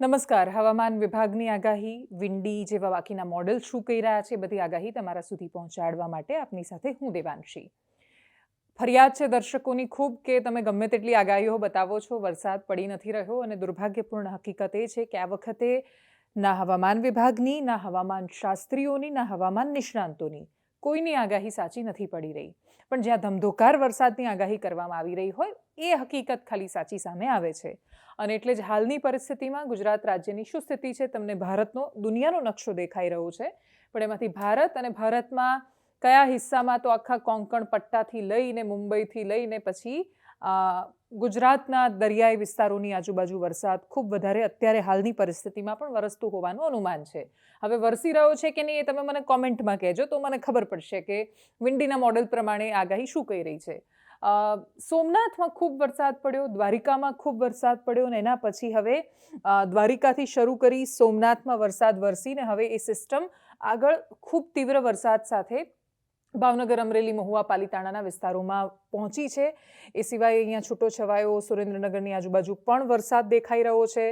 નમસ્કાર. હવામાન વિભાગની આગાહી, વિંડી જેવા બાકીના મોડેલ શું કહી રહ્યા છે બધી આગાહી તમારા સુધી પહોંચાડવા માટે આપની સાથે હું દેવાંશી. ફરિયાદ છે દર્શકોની ખૂબ કે તમે ગમે તેટલી આગાહીઓ બતાવો છો, વરસાદ પડી નથી રહ્યો અને દુર્ભાગ્યપૂર્ણ હકીકત એ છે કે આ વખતે ના હવામાન વિભાગની, ના હવામાન શાસ્ત્રીઓની, ના હવામાન નિષ્ણાંતોની કોઈની આગાહી સાચી નથી પડી રહી. પણ જ્યાં ધમધોકાર વરસાદની આગાહી કરવામાં આવી રહી હોય એ હકીકત ખાલી સાચી સામે આવે છે. અને એટલે જ હાલની પરિસ્થિતિમાં ગુજરાત રાજ્યની શું સ્થિતિ છે તમને ભારતનો, દુનિયાનો નકશો દેખાઈ રહ્યો છે. પણ એમાંથી ભારત અને ભારતમાં કયા હિસ્સામાં તો આખા કોંકણ પટ્ટાથી લઈને મુંબઈથી લઈને પછી ગુજરાતના દરિયાઈ વિસ્તારોની આજુબાજુ વરસાદ ખૂબ વધારે અત્યારે હાલની પરિસ્થિતિમાં પણ વરસતું હોવાનું અનુમાન છે. હવે વરસી રહ્યો છે કે નહીં એ તમે મને કોમેન્ટમાં કહેજો તો મને ખબર પડશે કે વિંડીના મોડેલ પ્રમાણે આગાહી શું કહી રહી છે. સોમનાથમાં ખૂબ વરસાદ પડ્યો, દ્વારિકામાં ખૂબ વરસાદ પડ્યો અને એના પછી હવે દ્વારિકાથી શરૂ કરી સોમનાથમાં વરસાદ વરસીને હવે એ સિસ્ટમ આગળ ખૂબ તીવ્ર વરસાદ સાથે ભાવનગર, અમરેલી, મહુવા, પાલીતાણાના વિસ્તારોમાં પહોંચી છે. એ સિવાય અહીંયા છૂટો છવાયો સુરેન્દ્રનગરની આજુબાજુ પણ વરસાદ દેખાઈ રહ્યો છે.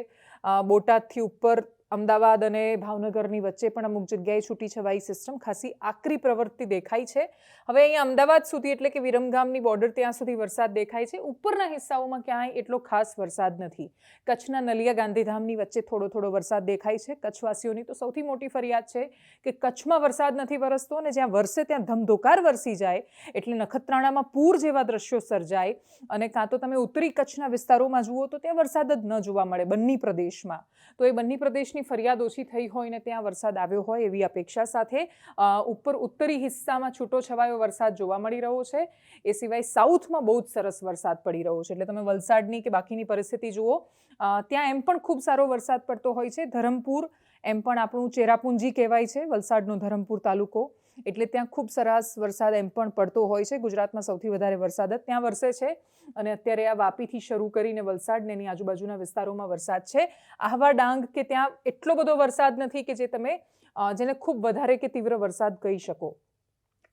બોટાદથી ઉપર અમદાવાદ અને ભાવનગરની વચ્ચે પણ અમુક જગ્યાએ છૂટી છવાઈ સિસ્ટમ ખાસી આકરી પ્રવૃત્તિ દેખાય છે. હવે અહીંયા અમદાવાદ સુધી એટલે કે વિરમગામની બોર્ડર ત્યાં સુધી વરસાદ દેખાય છે. ઉપરના હિસ્સાઓમાં ક્યાંય એટલો ખાસ વરસાદ નથી. કચ્છના નલિયા ગાંધીધામની વચ્ચે થોડો થોડો વરસાદ દેખાય છે. કચ્છવાસીઓની તો સૌથી મોટી ફરિયાદ છે કે કચ્છમાં વરસાદ નથી વરસતો અને જ્યાં વરસે ત્યાં ધમધોકાર વરસી જાય એટલે નખત્રાણામાં પૂર જેવા દ્રશ્યો સર્જાય અને કાં તો તમે ઉત્તરી કચ્છના વિસ્તારોમાં જુઓ તો ત્યાં વરસાદ જ ન જોવા મળે બંને પ્રદેશમાં. તો એ બંને પ્રદેશની ફરિયાદ ઓછી થઈ હોય ને ત્યાં વરસાદ આવ્યો હોય એવી અપેક્ષા સાથે ઉપર ઉત્તરી હિસ્સામાં છૂટો છવાયો વરસાદ જોવા મળી રહ્યો છે. એ સિવાય સાઉથમાં બહુ જ સરસ વરસાદ પડી રહ્યો છે. એટલે તમે વલસાડની કે બાકીની પરિસ્થિતિ જુઓ ત્યાં એમ પણ ખૂબ સારો વરસાદ પડતો હોય છે. ધરમપુર એમ પણ આપણું ચેરાપુંજી કહેવાય છે, વલસાડનો ધરમપુર તાલુકો. એટલે ત્યાં ખૂબ સરસ વરસાદ એમ પણ પડતો હોય છે. ગુજરાતમાં સૌથી વધારે વરસાદ જ ત્યાં વરસે છે અને અત્યારે આ વાપીથી શરૂ કરીને વલસાડ ને એની આજુબાજુના વિસ્તારોમાં વરસાદ છે. આહવા ડાંગ કે ત્યાં એટલો બધો વરસાદ નથી કે જે તમે જેને ખૂબ વધારે કે તીવ્ર વરસાદ કહી શકો.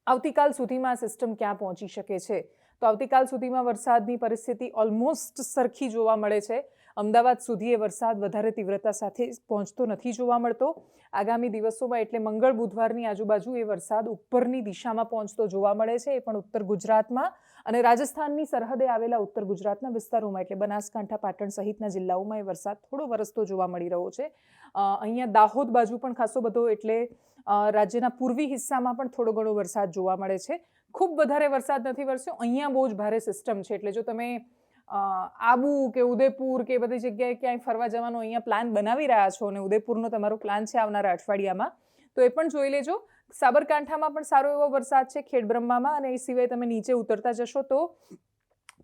આવતીકાલ સુધીમાં આ સિસ્ટમ ક્યાં પહોંચી શકે છે? તો આવતીકાલ સુધીમાં વરસાદની પરિસ્થિતિ ઓલમોસ્ટ સરખી જોવા મળે છે. અમદાવાદ સુધી એ વરસાદ વધારે તીવ્રતા સાથે પહોંચતો નથી જોવા મળતો. આગામી દિવસોમાં એટલે મંગળ બુધવારની આજુબાજુ એ વરસાદ ઉપરની દિશામાં પહોંચતો જોવા મળે છે. એ પણ ઉત્તર ગુજરાતમાં અને રાજસ્થાનની સરહદે આવેલા ઉત્તર ગુજરાતના વિસ્તારોમાં એટલે બનાસકાંઠા, પાટણ સહિતના જિલ્લાઓમાં એ વરસાદ થોડો વરસતો જોવા મળી રહ્યો છે. અહીંયા દાહોદ બાજુ પણ ખાસો બધો એટલે રાજ્યના પૂર્વી હિસ્સામાં પણ થોડો ઘણો વરસાદ જોવા મળે છે. ખૂબ વધારે વરસાદ નથી વરસ્યો. અહીંયા બહુ જ ભારે સિસ્ટમ છે. એટલે જો તમે આબુ કે ઉદયપુર કે બધી જગ્યાએ ક્યાંય ફરવા જવાનો અહીંયા પ્લાન બનાવી રહ્યા છો અને ઉદયપુરનો તમારો પ્લાન છે આવનારા અઠવાડિયામાં, તો એ પણ જોઈ લેજો. સાબરકાંઠામાં પણ સારો એવો વરસાદ છે, ખેડબ્રહ્મામાં, અને એ સિવાય તમે નીચે ઉતરતા જશો તો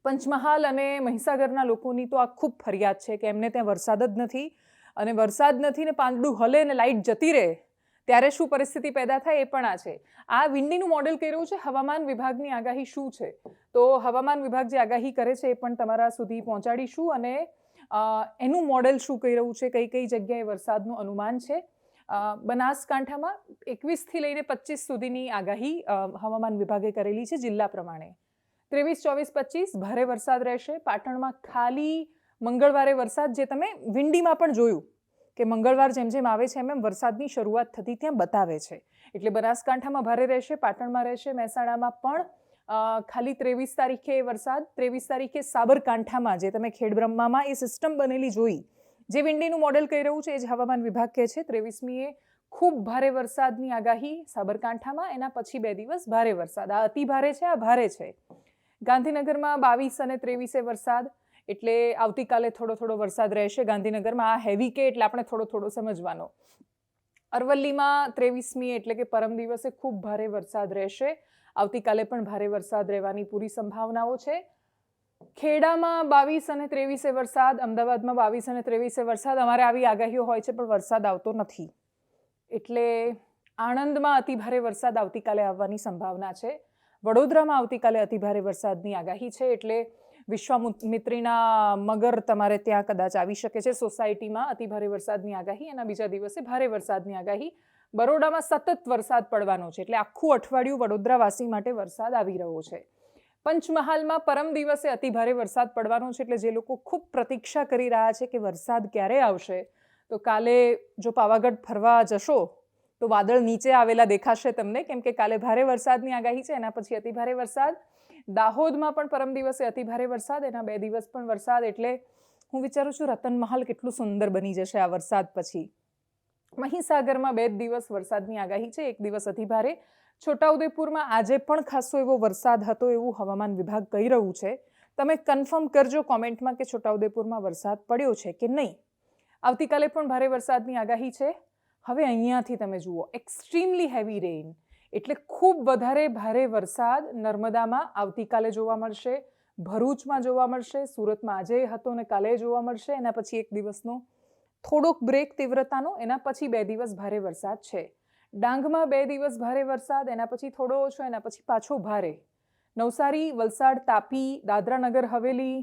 પંચમહાલ અને મહીસાગરના લોકોની તો આ ખૂબ ફરિયાદ છે કે એમને ત્યાં વરસાદ જ નથી. અને વરસાદ નથી ને પાંદડું હલે ને લાઇટ જતી રહે ત્યારે શું પરિસ્થિતિ પેદા થાય એ પણ આ છે. આ વિંડીનું મોડેલ કહી રહ્યું છે, હવામાન વિભાગની આગાહી શું છે? તો હવામાન વિભાગ જે આગાહી કરે છે એ પણ તમારા સુધી પહોંચાડીશું અને એનું મોડેલ શું કહી રહ્યું છે, કઈ કઈ જગ્યાએ વરસાદનું અનુમાન છે? બનાસકાંઠામાં એકવીસથી લઈને પચીસ સુધીની આગાહી હવામાન વિભાગે કરેલી છે જિલ્લા પ્રમાણે. ત્રેવીસ, ચોવીસ, પચીસ ભારે વરસાદ રહેશે. પાટણમાં ખાલી મંગળવારે વરસાદ જે તમે વિંડીમાં પણ જોયું કે મંગળવાર જેમ જેમ આવે છે એમ એમ વરસાદની શરૂઆત થતી ત્યાં બતાવે છે. એટલે બનાસકાંઠામાં ભારે રહેશે, પાટણમાં રહેશે, મહેસાણામાં પણ ખાલી ત્રેવીસ તારીખે વરસાદ, ત્રેવીસ તારીખે સાબરકાંઠામાં, જે તમે ખેડબ્રહ્મામાં એ સિસ્ટમ બનેલી જોઈ. જે વિંડીનું મોડેલ કહી રહ્યું છે, એ જ હવામાન વિભાગ કહે છે, ત્રેવીસમીએ ખૂબ ભારે વરસાદની આગાહી, સાબરકાંઠામાં, એના પછી બે દિવસ ભારે વરસાદ. આ અતિ ભારે છે, આ ભારે છે. ગાંધીનગરમાં બાવીસ અને ત્રેવીસે વરસાદ. એટલે આવતીકાલે થોડો થોડો વરસાદ રહેશે ગાંધીનગરમાં. આ હેવી કે એટલે આપણે થોડો થોડો સમજવાનો. અરવલ્લીમાં ત્રેવીસમી એટલે કે પરમ દિવસે ખૂબ ભારે વરસાદ રહેશે. આવતીકાલે પણ ભારે વરસાદ રહેવાની પૂરી સંભાવનાઓ છે. ખેડામાં બાવીસ અને ત્રેવીસે વરસાદ, અમદાવાદમાં બાવીસ અને ત્રેવીસે વરસાદ. અમારે આવી આગાહીઓ હોય છે, પણ વરસાદ આવતો નથી. એટલે આણંદમાં અતિભારે વરસાદ આવતીકાલે આવવાની સંભાવના છે. વડોદરામાં આવતીકાલે અતિભારે વરસાદની આગાહી છે, એટલે વિશ્વામિત્રીના મગર તમારે ત્યાં કદાચ આવી શકે છે. સોસાયટીમાં અતિભારે વરસાદની આગાહી, એના બીજા દિવસે ભારે વરસાદની આગાહી. બરોડામાં સતત વરસાદ પડવાનો છે, એટલે આખું અઠવાડિયું વડોદરાવાસી માટે વરસાદ આવી રહ્યો છે. પંચમહાલમાં પરમ દિવસે અતિભારે વરસાદ પડવાનો છે, એટલે જે લોકો ખૂબ પ્રતીક્ષા કરી રહ્યા છે કે વરસાદ ક્યારે આવશે. તો કાલે જો પાવાગઢ ફરવા જશો તો વાદળ નીચે આવેલા દેખાશે તમને, કેમ કે કાલે ભારે વરસાદની આગાહી છે, એના પછી અતિભારે વરસાદ. દાહોદમાં પણ પરમ દિવસે અતિભારે વરસાદ, એના બે દિવસ પણ વરસાદ, એટલે હું વિચારું છું રતનમહાલ કેટલું સુંદર બની જશે આ વરસાદ પછી. મહીસાગરમાં બે દિવસ વરસાદની આગાહી છે, એક દિવસ અતિભારે છોટાઉદેપુરમાં આજે પણ ખાસો એવો વરસાદ હતો એવું હવામાન વિભાગ કહી રહ્યું છે. તમે કન્ફર્મ કરજો કોમેન્ટમાં કે છોટાઉદેપુરમાં વરસાદ પડ્યો છે કે નહીં. આવતીકાલે પણ ભારે વરસાદની આગાહી છે. હવે અહીંયાથી તમે જુઓ એક્સ્ટ્રીમલી હેવી રેઇન એટલે ખૂબ વધારે ભારે વરસાદ નર્મદામાં આવતીકાલે જોવા મળશે, ભરૂચમાં જોવા મળશે, સુરતમાં આજે હતો ને કાલે જોવા મળશે, એના પછી એક દિવસનો. થોડોક બ્રેક તીવ્રતાનો, એના પછી બે દિવસ ભારે વરસાદ છે. ડાંગમાં બે દિવસ ભારે વરસાદ, એના પછી થોડો ઓછો, એના પછી પાછો ભારે. નવસારી, વલસાડ, તાપી, દાદરાનગર, હવેલી,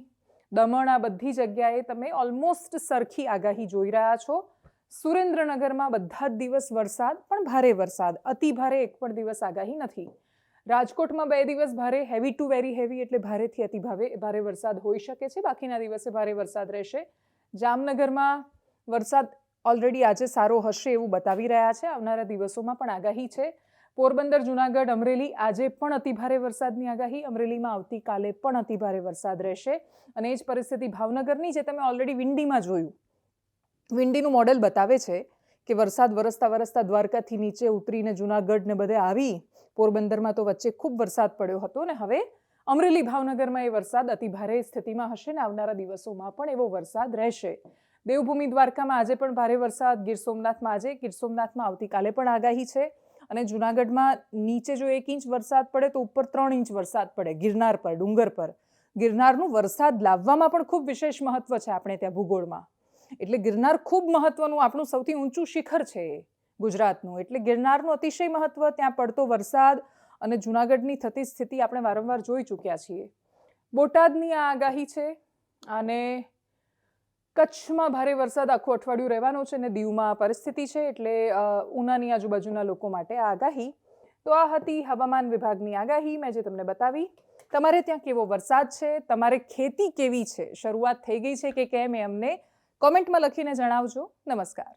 દમણ આ બધી જગ્યાએ તમે ઓલમોસ્ટ સરખી આગાહી જોઈ રહ્યા છો. સુરેન્દ્રનગરમાં બધા જ દિવસ વરસાદ, પણ ભારે વરસાદ. અતિ ભારે એક પણ દિવસ આગાહી નથી. રાજકોટમાં બે દિવસ ભારે હેવી ટુ વેરી હેવી એટલે ભારેથી અતિ ભાવે, ભારે વરસાદ હોઈ શકે છે. બાકીના દિવસે ભારે વરસાદ રહેશે. જામનગરમાં વરસાદ ઓલરેડી આજે સારો હશે એવું બતાવી રહ્યા છે. આવનારા દિવસોમાં પણ આગાહી છે. પોરબંદર, જુનાગઢ, અમરેલી આજે પણ અતિભારે વરસાદની આગાહી. અમરેલીમાં આવતીકાલે પણ અતિભારે વરસાદ રહેશે. અને એ જ પરિસ્થિતિ ભાવનગરની, જે તમે ઓલરેડી વિંડીમાં જોયું. વિંડીનું મોડેલ બતાવે છે કે વરસાદ વરસતા વરસતા દ્વારકાથી નીચે ઉતરીને જુનાગઢ ને બધે આવી, પોરબંદરમાં તો વચ્ચે ખૂબ વરસાદ પડ્યો હતો ને હવે અમરેલી ભાવનગરમાં એ વરસાદ અતિભારે સ્થિતિમાં હશે ને આવનારા દિવસોમાં પણ એવો વરસાદ રહેશે. દેવભૂમિ દ્વારકામાં આજે પણ ભારે વરસાદ, ગીર સોમનાથમાં આજે, ગીર સોમનાથમાં આવતીકાલે પણ આગાહી છે અને જુનાગઢમાં નીચે જો એક ઇંચ વરસાદ પડે તો ઉપર ત્રણ ઇંચ વરસાદ પડે ગિરનાર પર, ડુંગર પર. ગિરનારનું વરસાદ લાવવામાં પણ ખૂબ વિશેષ મહત્વ છે આપણે ત્યાં ભૂગોળમાં. એટલે ગિરનાર ખૂબ મહત્વનું, આપણું સૌથી ઊંચું શિખર છે ગુજરાતનું. એટલે ગિરનારનું અતિશય મહત્વ, ત્યાં પડતો વરસાદ અને જુનાગઢની થતી સ્થિતિ આપણે વારંવાર જોઈ ચૂક્યા છીએ. બોટાદની આ આગાહી છે અને કચ્છમાં ભારે વરસાદ આખું અઠવાડિયું રહેવાનો છે અને દીવમાં આ પરિસ્થિતિ છે એટલે ઉનાની આજુબાજુના લોકો માટે આ આગાહી. તો આ હતી હવામાન વિભાગની આગાહી, મેં જે તમને બતાવી. તમારે ત્યાં કેવો વરસાદ છે? તમારે ખેતી કેવી છે? શરૂઆત થઈ ગઈ છે કે કેમ એ અમને કોમેન્ટમાં લખીને જણાવજો. નમસ્કાર.